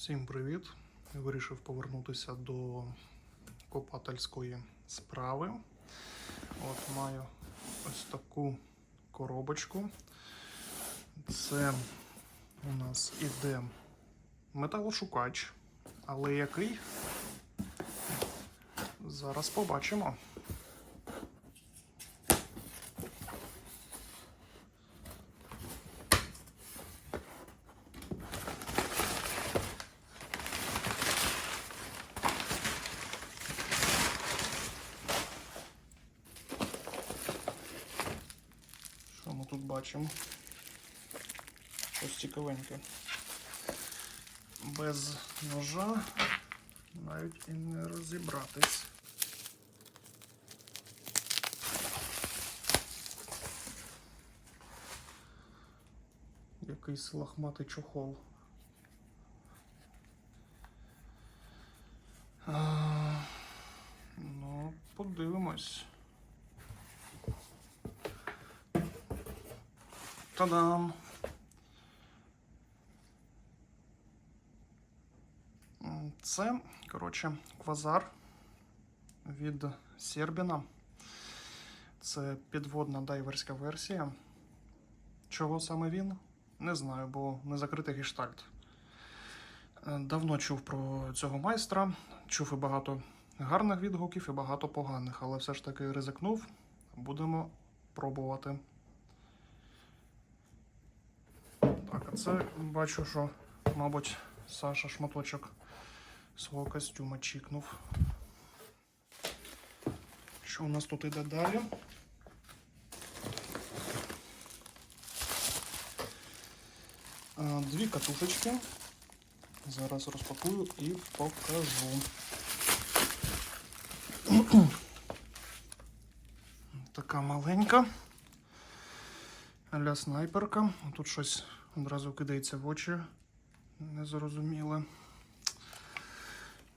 Всім привіт! Вирішив повернутися до копательської справи. От маю ось таку коробочку. Це у нас іде металошукач, але який? Зараз побачимо. Що ми тут бачимо? Щось цікавеньке. Без ножа навіть і не розібратись. Якийсь лохматий чохол. Ну, подивимось. Та-дам! Це, коротше, квазар від Сербіна. Це підводна дайверська версія. Чого саме він? Не знаю, бо не закритий гештальт. Е, Давно чув про цього майстра, чув і багато гарних відгуків, і багато поганих, але все ж таки ризикнув. Будемо пробувати. Так, а це бачу, що, мабуть, Саша шматочок свого костюма чікнув. Що у нас тут іде далі? Дві катушечки. Зараз розпакую і покажу. Така маленька. Аля снайперка. Тут щось одразу кидається в очі. Незрозуміле.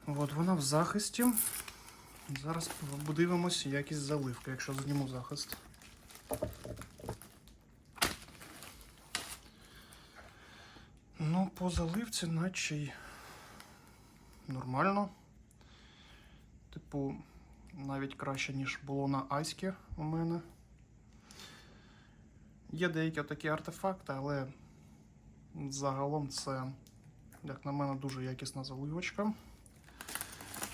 От вона в захисті. Зараз подивимось якість заливки, якщо зніму захист. Ну, по заливці, наче й нормально. Типу, навіть краще, ніж було на Аські у мене. Є деякі такі артефакти, але загалом це, як на мене, дуже якісна заливочка.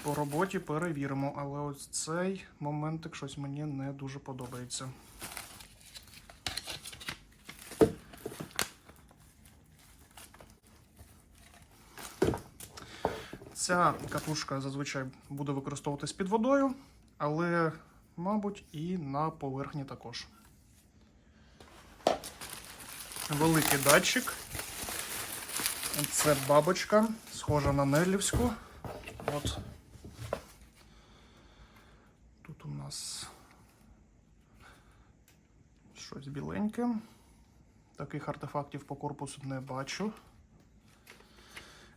По роботі перевіримо, але ось цей моментик щось мені не дуже подобається. Ця катушка зазвичай буде використовуватись під водою, але, мабуть, і на поверхні також. Великий датчик. Це бабочка, схожа на Неллівську. От. Тут у нас щось біленьке. Таких артефактів по корпусу не бачу.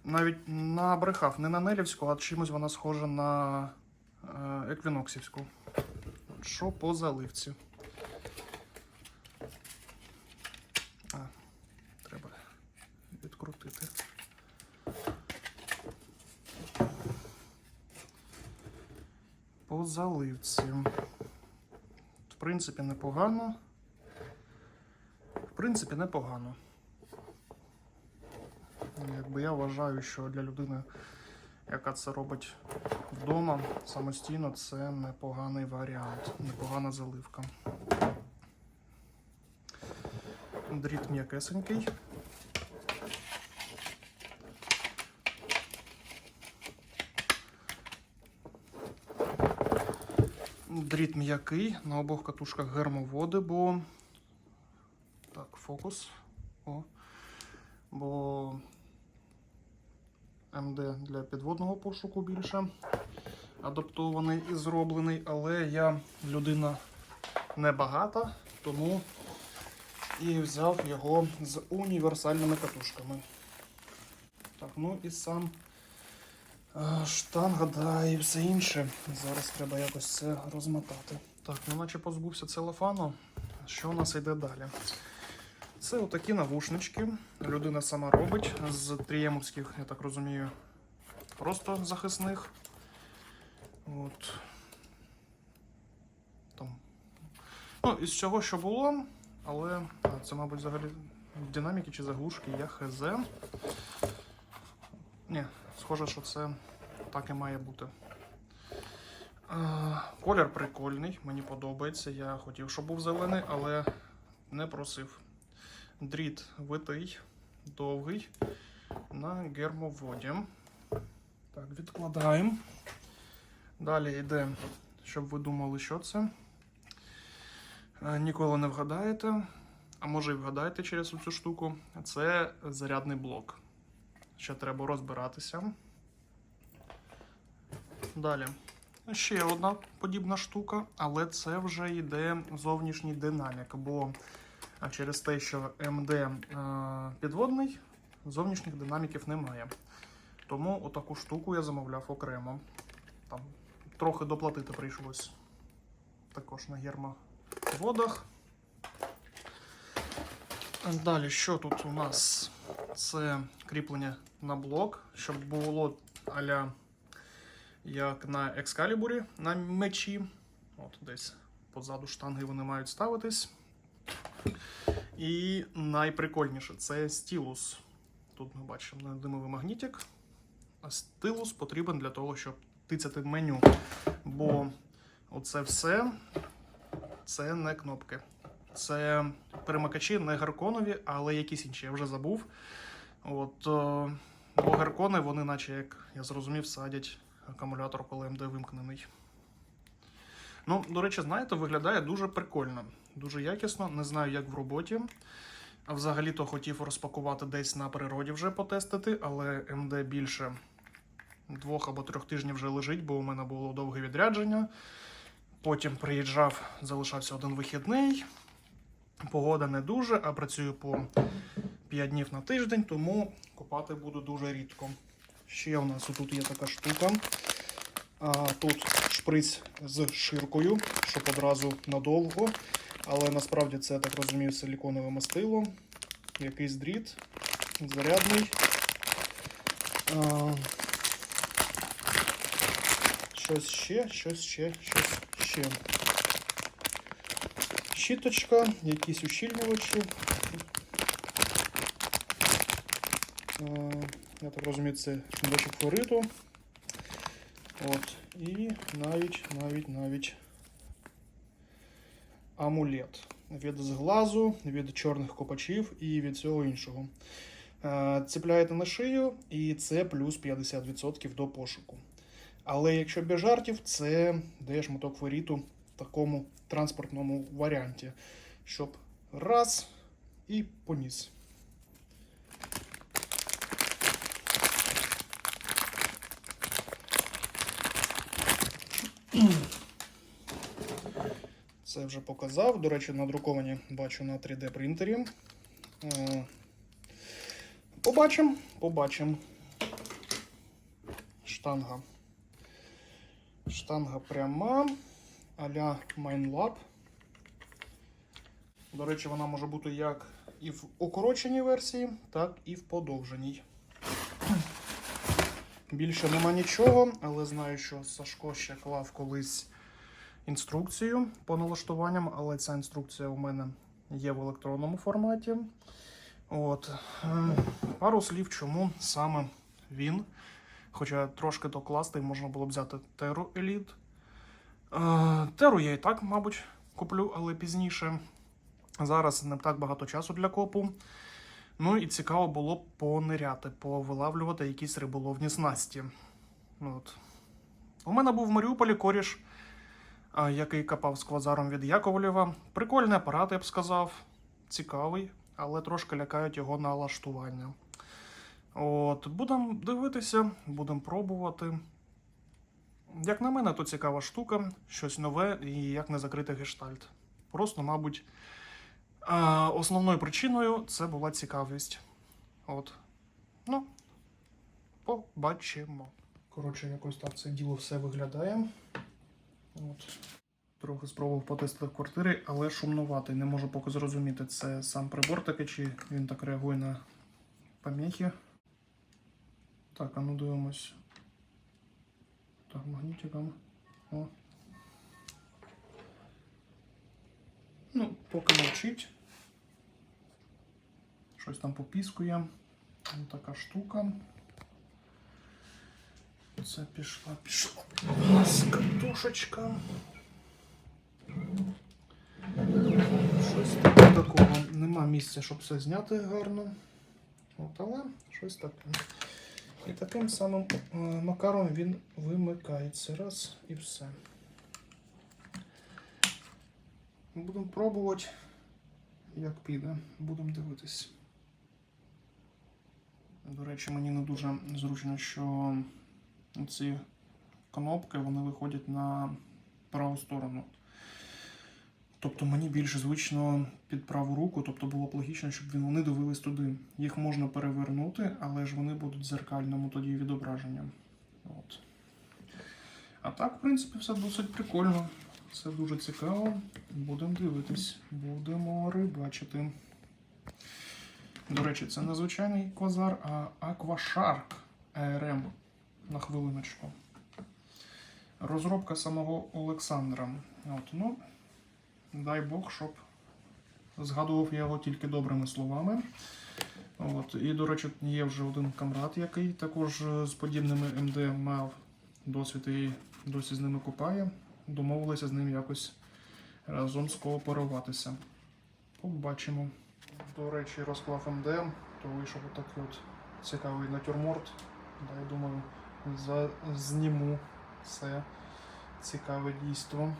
Навіть набрехав не на Нелівську, а чимось вона схожа на е, еквіноксівську. Що по заливці? А, треба відкрутити. По заливці. В принципі, непогано. В принципі, непогано. Якби я вважаю, що для людини, яка це робить вдома самостійно, це непоганий варіант, непогана заливка. Дріт м'якесенький. Дріт м'який, на обох катушках гермоводи, бо. Так, фокус. О. Бо МД для підводного пошуку більше адаптований і зроблений, але я людина небагата, тому і взяв його з універсальними катушками. Так, ну і сам штанга, да, і все інше. Зараз треба якось це розмотати. Так, ну наче позбувся целофану. Що у нас йде далі? Це отакі навушнички. Людина сама робить з тріємовських, я так розумію, просто захисних. От. Там. Ну, із цього, що було, але це, мабуть, взагалі динаміки чи заглушки, я хз. Ні, схоже, що це так і має бути. Е, Колір прикольний, мені подобається. Я хотів, щоб був зелений, але не просив. Дріт витий, довгий на гермоводі. Так, відкладаємо. Далі йде, щоб ви думали, що це. Е, Ніколи не вгадаєте, а може і вгадаєте через цю штуку. Це зарядний блок. Ще треба розбиратися. Далі. Ще одна подібна штука, але це вже йде зовнішній динамік, бо через те, що МД е, підводний, зовнішніх динаміків немає. Тому отаку штуку я замовляв окремо. Там трохи доплатити прийшлось також на гермоводах. Далі, що тут у нас? Це кріплення на блок, щоб було аля як на екскалібурі на мечі. От десь позаду штанги вони мають ставитись. І найприкольніше це стілус. Тут ми бачимо димовий магнітик. А стилус потрібен для того, щоб тицяти меню. Бо оце все це не кнопки. Це перемикачі не гарконові, але якісь інші, я вже забув. От, е, бо гаркони, вони, наче, як я зрозумів, садять акумулятор, коли МД вимкнений. Ну, до речі, знаєте, виглядає дуже прикольно, дуже якісно. Не знаю, як в роботі. А Взагалі-то хотів розпакувати десь на природі вже потестити, але МД більше двох або трьох тижнів вже лежить, бо у мене було довге відрядження. Потім приїжджав, залишався один вихідний. Погода не дуже, а працюю по 5 днів на тиждень, тому копати буду дуже рідко. Ще у нас тут є така штука. Тут шприц з ширкою, щоб одразу надовго. Але насправді це, так розумію, силіконове мастило, якийсь дріт, зарядний. Щось ще, щось ще, щось ще. Щіточка, якісь ущільнювачі. Я так розумію, це шматочок флориту. От. І навіть, навіть, навіть амулет від зглазу, від чорних копачів і від всього іншого. Е, Цепляєте на шию, і це плюс 50% до пошуку. Але якщо без жартів, це дає шматок флориту в такому транспортному варіанті, щоб раз і поніс. Це вже показав. До речі, надруковані бачу на 3D принтері. Е, Побачимо, побачимо. Штанга. Штанга пряма. А-ля MineLab. До речі, вона може бути як і в укороченій версії, так і в подовженій. Більше нема нічого, але знаю, що Сашко ще клав колись інструкцію по налаштуванням, але ця інструкція у мене є в електронному форматі. От. Е, Пару слів, чому саме він. Хоча трошки докласти можна було взяти Terra Elite. Е, Теру я і так, мабуть, куплю, але пізніше. Зараз не так багато часу для копу. Ну і цікаво було б пониряти, повилавлювати якісь риболовні снасті. От. У мене був в Маріуполі коріш, який копав з квазаром від Яковлєва. Прикольний апарат, я б сказав. Цікавий, але трошки лякають його налаштування. От, будемо дивитися, будемо пробувати. Як на мене, то цікава штука, щось нове і як не закрити гештальт. Просто, мабуть, основною причиною це була цікавість. От. Ну, побачимо. Коротше, якось так це діло все виглядає. От. Трохи спробував потестити в квартирі, але шумнуватий. Не можу поки зрозуміти, це сам прибор такий, чи він так реагує на помехи. Так, а ну дивимось. Так, магнітиком. О. Ну, поки мовчить. Щось там попіскує. Ось така штука. Це пішла, пішла. У нас катушечка. Щось такого. Нема місця, щоб все зняти гарно. От, але щось таке. І таким самим е, макаром він вимикається. Раз і все. Будемо пробувати, як піде. Будемо дивитись. До речі, мені не дуже зручно, що ці кнопки вони виходять на праву сторону. Тобто мені більше звично під праву руку, тобто було б логічно, щоб вони дивились туди. Їх можна перевернути, але ж вони будуть в дзеркальному тоді відображенням. От. А так, в принципі, все досить прикольно. Все дуже цікаво. Будемо дивитись, будемо рибачити. До речі, це не звичайний квазар, а Aquashark ARM. На хвилиночку. Розробка самого Олександра. От, ну, дай Бог, щоб згадував я його тільки добрими словами. От, і, до речі, є вже один камрад, який також е, з подібними МД мав досвід і досі з ними купає. Домовилися з ним якось разом скооперуватися. Побачимо. До речі, розклав МД, то вийшов отакий от цікавий натюрморт. Да, я думаю, зніму це цікаве дійство.